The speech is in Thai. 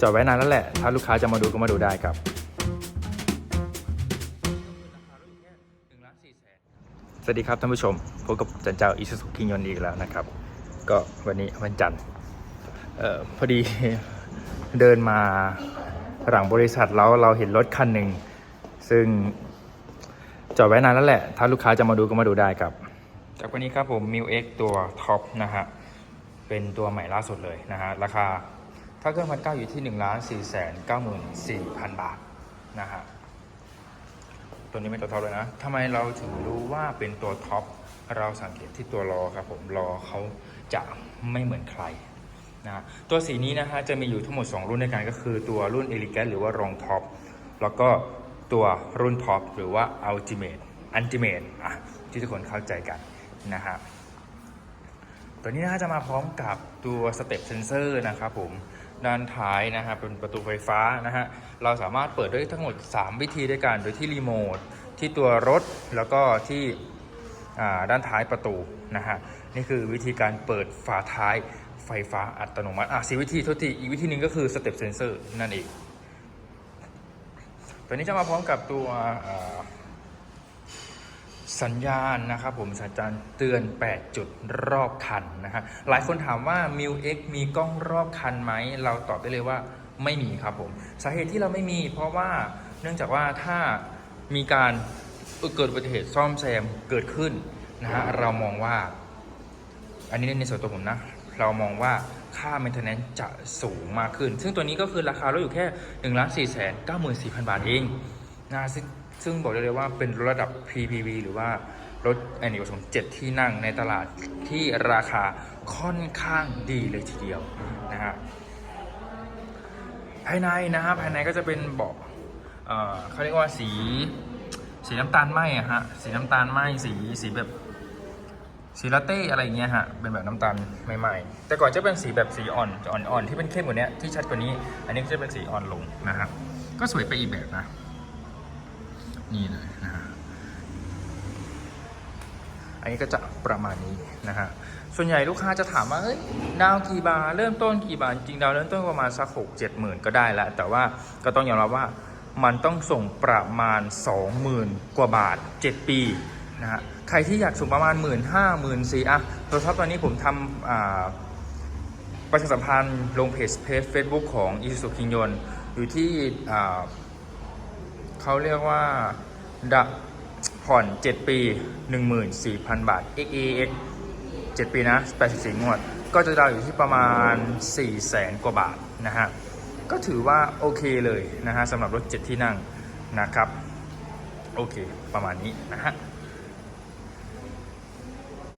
จอดไว้นานแล้วแหละ ถ้าลูกค้าจะมาดูก็มาดูได้ครับสวัสดีครับท่านผู้ชมพบกับจันเจ้าอิสุสุคิงยนอีกแล้วนะครับ ก็วันนี้วันจันทร์เอ่อพอดีเดินมาหลังบริษัทแล้วเราเห็นรถคันหนึ่งซึ่งจอดไว้นานแล้วแหละ ถ้าลูกค้าจะมาดูก็มาดูได้ครับ จากวันนี้ครับผม m ิ x ตัวท็อปนะฮะเป็นตัวใหม่ล่าสุดเลยนะฮะราคา ถ้าเครื่องพันเก้าอยู่ที่1นึ่งล้านสี่แสนเก้าหมื่นสี่พันบาทนะฮะตัวนี้เป็นตัวท็อปเลยนะทำไมเราถึงรู้ว่าเป็นตัวท็อปเราสังเกตที่ตัวล้อครับผมล้อเขาจะไม่เหมือนใครนะฮะตัวสีนี้นะฮะจะมีอยู่ทั้งหมด 2 รุ่นด้วยกันก็คือตัวรุ่น e l e g a n t หรือว่ารองท็อปแล้วก็ตัวรุ่นท็อปหรือว่า Ultimate Ultimate อะที่ทุกคนเข้าใจกันนะฮะตัวนี้นะฮะจะมาพร้อมกับตัวสเต็ปเซนเซอร์นะครับผม ด้านท้ายนะฮะเป็นประตูไฟฟ้านะฮะเราสามารถเปิดได้ทั้งหมด 3 วิธีด้วยกันโดยที่รีโมทที่ตัวรถแล้วก็ที่ด้านท้ายประตูนะฮะนี่คือวิธีการเปิดฝาท้ายไฟฟ้าอัตโนมัติอะสีวิธีโทษทีอีกวิธีหนึ่งก็คือสเต็ปเซนเซอร์นั่นเองตัวนี้จะมาพร้อมกับตัว สัญญาณนะครับผมสัญญาณเตือน 8 จุดรอบคันนะฮะหลายคนถามว่า m ิ u X มีกล้องรอบคันไหม เราตอบได้เลยว่าไม่มีครับผม สาเหตุที่เราไม่มี เพราะว่าเนื่องจากว่าถ้ามีการเกิดอุบัติเหตุซ่อมแซมเกิดขึ้นนะฮะเรามองว่า อันนี้ในส่วนตัวผมนะ เรามองว่าค่า maintenance จะสูงมากขึ้น ซึ่งตัวนี้ก็คือราคาเราอยู่แค่1นึ่งล้านสี่แสนเก้าหมื่นสี่พันบาทเองนะ ซึ่งบอกได้เลยว่าเป็นระดับ PPV หรือว่ารถอเนกประสงค์7ที่นั่งในตลาดที่ราคาค่อนข้างดีเลยทีเดียวนะฮะภายในนะฮะภายในก็จะเป็นเบาะเอ่อเขาเรียกว่าสี สีน้ำตาลไหมอะฮะสีน้ำตาลไหมสีสีแบบสีลาเต้อะไรอย่างเงี้ยฮะ เป็นแบบน้ำตาลใหม่ๆ แต่ก่อนจะเป็นสีแบบสีอ่อนอ่อนๆที่เป็นเข้มกว่านี้ที่ชัดกว่านี้ อันนี้ก็จะเป็นสีอ่อนลงนะฮะ ก็สวยไปอีกแบบนะ นี่เลยนะฮะอันนี้ก็จะประมาณนี้นะฮะ ส่วนใหญ่ลูกค้าจะถามว่าเฮ้ยดาวกี่บาทเริ่มต้นกี่บาทจริงดาวเริ่มต้นประมาณสักหกเจ็ดหมื่นก็ได้ล้วแต่ว่าก็ต้องยอมรับว่ามันต้องส่งประมาณ 20,000 กว่าบาท 7 ปีนะฮะใครที่อยากส่งประมาณ 1 5 0 0 0 0 4 0 0อะโทรศัพท์ตอนนี้ผมทำประชาสัมพันธ์ลงเพจเพจ Facebook ของ i s u z u k i n y o n อยู่ที่ เขาเรียกว่าดักผ่อน 7 ปี 14,000 บาท XEX 7 ปีนะ 84 งวด ก็จะดาวอยู่ที่ประมาณ4แสนกว่าบาทนะฮะ ก็ถือว่าโอเคเลยนะฮะสำหรับรถ 7 ที่นั่งนะครับ โอเค ประมาณนี้นะฮะ